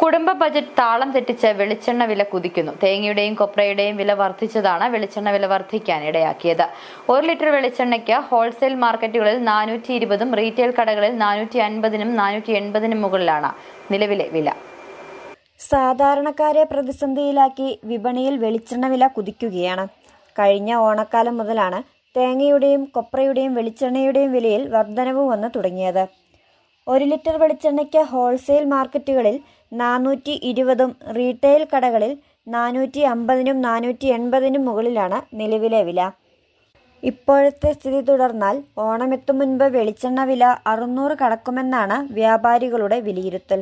കുടുംബ ബജറ്റ് താളം തെറ്റിച്ച് വെളിച്ചെണ്ണ വില കുതിക്കുന്നു. തേങ്ങയുടെയും കൊപ്രയുടെയും വില വർദ്ധിച്ചതാണ് വെളിച്ചെണ്ണ വില വർദ്ധിക്കാൻ ഇടയാക്കിയത്. ഒരു ലിറ്റർ വെളിച്ചെണ്ണയ്ക്ക് ഹോൾസെയിൽ മാർക്കറ്റുകളിൽ നാനൂറ്റി ഇരുപതും റീറ്റെയിൽ കടകളിൽ നാനൂറ്റി അൻപതിനും നാനൂറ്റി എൺപതിനും മുകളിലാണ് നിലവിലെ വില. സാധാരണക്കാരെ പ്രതിസന്ധിയിലാക്കി വിപണിയിൽ വെളിച്ചെണ്ണ വില കുതിക്കുകയാണ്. കഴിഞ്ഞ ഓണക്കാലം മുതലാണ് തേങ്ങയുടെയും കൊപ്രയുടെയും വെളിച്ചെണ്ണയുടെയും വിലയിൽ വർധനവ് വന്നു തുടങ്ങിയത്. ഒരു ലിറ്റർ വെളിച്ചെണ്ണയ്ക്ക് ഹോൾസെയിൽ മാർക്കറ്റുകളിൽ നാനൂറ്റി ഇരുപതും റീറ്റെയിൽ കടകളിൽ നാനൂറ്റി അമ്പതിനും നാനൂറ്റി എൺപതിനും മുകളിലാണ് നിലവിലെ വില. ഇപ്പോഴത്തെ സ്ഥിതി തുടർന്നാൽ ഓണമെത്തും മുൻപ് വെളിച്ചെണ്ണ വില അറുന്നൂറ് കടക്കുമെന്നാണ് വ്യാപാരികളുടെ വിലയിരുത്തൽ.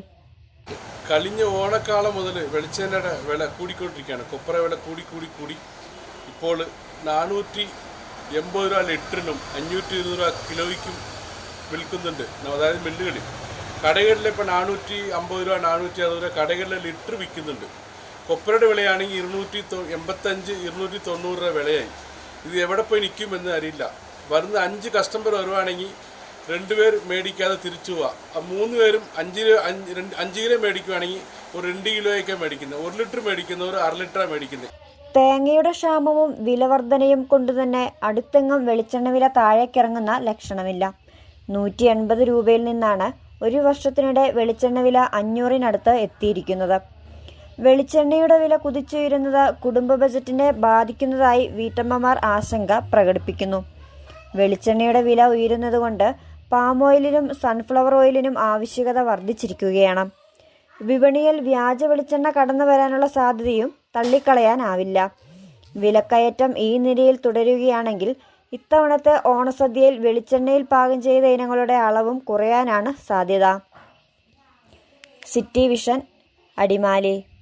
കഴിഞ്ഞ ഓണക്കാലം മുതൽ വെളിച്ചെണ്ണയുടെ വില കൂടിക്കൊണ്ടിരിക്കുകയാണ്. കൊപ്ര വില കൂടി കൂടി കൂടി. ഇപ്പോൾ നാനൂറ്റി എൺപത് രൂപ ലിറ്ററിനും അഞ്ഞൂറ്റി ഇരുപത് രൂപ കിലോയ്ക്കും വിൽക്കുന്നുണ്ട്. അതായത് മില്ലുകളിൽ. കടകളിൽ ഇപ്പോൾ നാനൂറ്റി അമ്പത് രൂപ നാനൂറ്റി അറുപത് രൂപ കടകളിൽ ലിറ്റർ വിൽക്കുന്നുണ്ട്. കൊപ്രയുടെ വിലയാണെങ്കിൽ ഇരുന്നൂറ്റി എൺപത്തഞ്ച് ഇരുന്നൂറ്റി തൊണ്ണൂറ് രൂപ വിലയായി. ഇത് എവിടെ പോയി നിൽക്കുമെന്ന് അറിയില്ല. വരുന്ന അഞ്ച് കസ്റ്റമർ വരുവാണെങ്കിൽ രണ്ടുപേർ മേടിക്കാതെ തിരിച്ചു പോവാം. മൂന്ന് പേരും അഞ്ച് അഞ്ച് കിലോ മേടിക്കുവാണെങ്കിൽ ഒരു രണ്ട് കിലോയൊക്കെ മേടിക്കുന്നത് ഒരു ലിറ്റർ മേടിക്കുന്നവർ അര ലിറ്ററാണ് മേടിക്കുന്നത് തേങ്ങയുടെ ക്ഷാമവും വിലവർധനയും കൊണ്ടുതന്നെ അടുത്തെങ്ങും വെളിച്ചെണ്ണ വില താഴേക്കിറങ്ങുന്ന ലക്ഷണമില്ല. നൂറ്റി എൺപത് രൂപയിൽ നിന്നാണ് ഒരു വർഷത്തിനിടെ വെളിച്ചെണ്ണ വില അഞ്ഞൂറിനടുത്ത് എത്തിയിരിക്കുന്നത്. വെളിച്ചെണ്ണയുടെ വില കുതിച്ചുയരുന്നത് കുടുംബ ബജറ്റിനെ ബാധിക്കുന്നതായി വീട്ടമ്മമാർ ആശങ്ക പ്രകടിപ്പിക്കുന്നു. വെളിച്ചെണ്ണയുടെ വില ഉയരുന്നതുകൊണ്ട് പാം ഓയിലിനും സൺഫ്ലവർ ഓയിലിനും ആവശ്യകത വർദ്ധിച്ചിരിക്കുകയാണ്. വിപണിയിൽ വ്യാജ വെളിച്ചെണ്ണ കടന്നു വരാനുള്ള സാധ്യതയും തള്ളിക്കളയാനാവില്ല. വിലക്കയറ്റം ഈ നിലയിൽ തുടരുകയാണെങ്കിൽ ഇത്തവണത്തെ ഓണസദ്യയിൽ വെളിച്ചെണ്ണയിൽ പാകം ചെയ്ത ഇനങ്ങളുടെ അളവും കുറയാനാണ് സാധ്യത. City vision Adimali.